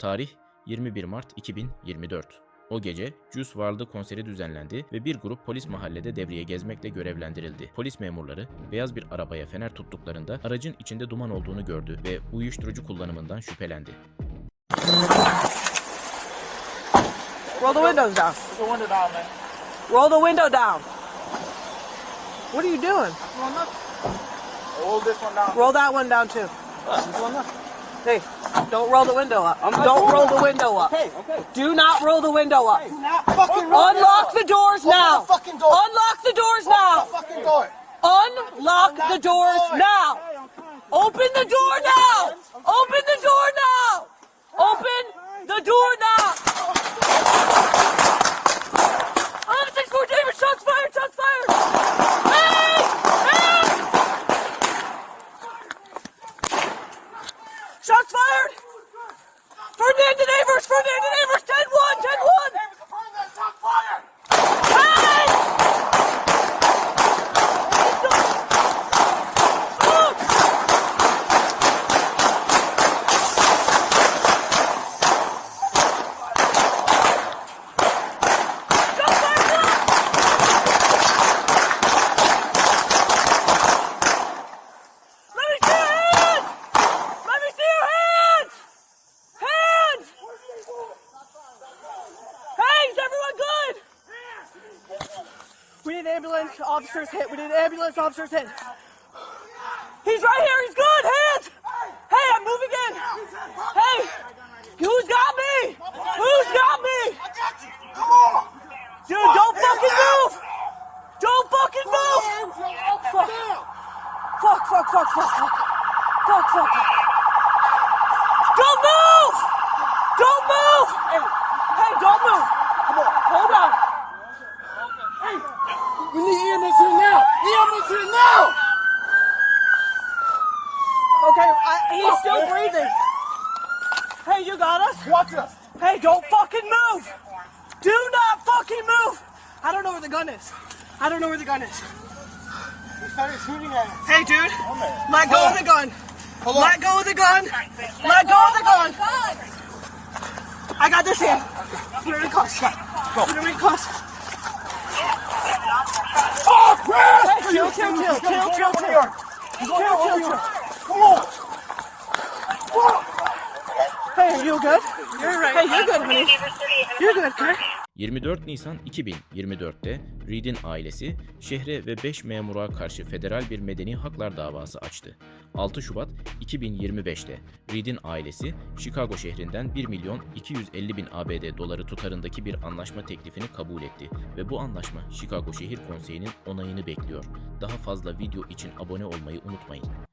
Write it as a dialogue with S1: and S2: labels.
S1: Tarih 21 Mart 2024. O gece Juice WRLD'ı konseri düzenlendi ve bir grup polis mahallede devreye gezmekle görevlendirildi. Polis memurları beyaz bir arabaya fener tuttuklarında aracın içinde duman olduğunu gördü ve uyuşturucu kullanımından şüphelendi.
S2: Roll the windows down.
S3: the window down, man.
S2: Roll the window down. What are you doing?
S3: Hold this one down.
S2: Roll that one down too. Hey, don't roll the window up. don't roll the window up.
S3: Okay, okay.
S2: Do not roll the window up.
S3: Do Not fucking roll
S2: Unlock the doors
S3: Open
S2: now.
S3: the fucking door.
S2: Unlock the doors
S3: the
S2: now.
S3: fucking door.
S2: Unlock the doors now. Open the door now. Open the door now. Open the door now. Oh, six four David, shots fired, shots fired. Hey! Hey! Shots fired. Fernando Neighbors, Fernando Neighbors, 10-1, 10-1. Hey! Let me see your hands! Let me see your hands! Hands! Hey, is everyone good? We need ambulance officers hit. We need ambulance officers hit. He's right here. He's good. Hands. Hey, I'm moving in. Hey, who's got me? Who's got me? Dude, don't fucking move. Don't fucking move. Fuck. Fuck, fuck, fuck, fuck, fuck. Fuck, fuck. Don't move! Don't move! Hey, hey, don't move! Come on, hold on.
S3: We need EMS here now. EMS here now.
S2: Okay, I, he's still breathing. Hey, you got us?
S3: Watch us.
S2: Hey, don't fucking move! Do not fucking move! I don't know where the gun is. I don't know where the gun is.
S3: He started shooting at us.
S2: Hey, dude, oh, let go of the gun.
S3: Hold on.
S2: Let go of the gun. Let go of the gun. I got this hand. Put it in cuffs. Put it in cuffs. Chill, chill, chill, chill, chill, chill. Chill, chill, chill.
S3: Come on.
S2: Hey, are you good? You're right. Hey, you're good, honey. You're good, okay?
S1: 24 Nisan 2024'te Reed'in ailesi şehre ve 5 memura karşı federal bir medeni haklar davası açtı. 6 Şubat 2025'te Reed'in ailesi Chicago şehrinden 1 milyon 250 bin ABD doları tutarındaki bir anlaşma teklifini kabul etti ve bu anlaşma Chicago Şehir Konseyi'nin onayını bekliyor. Daha fazla video için abone olmayı unutmayın.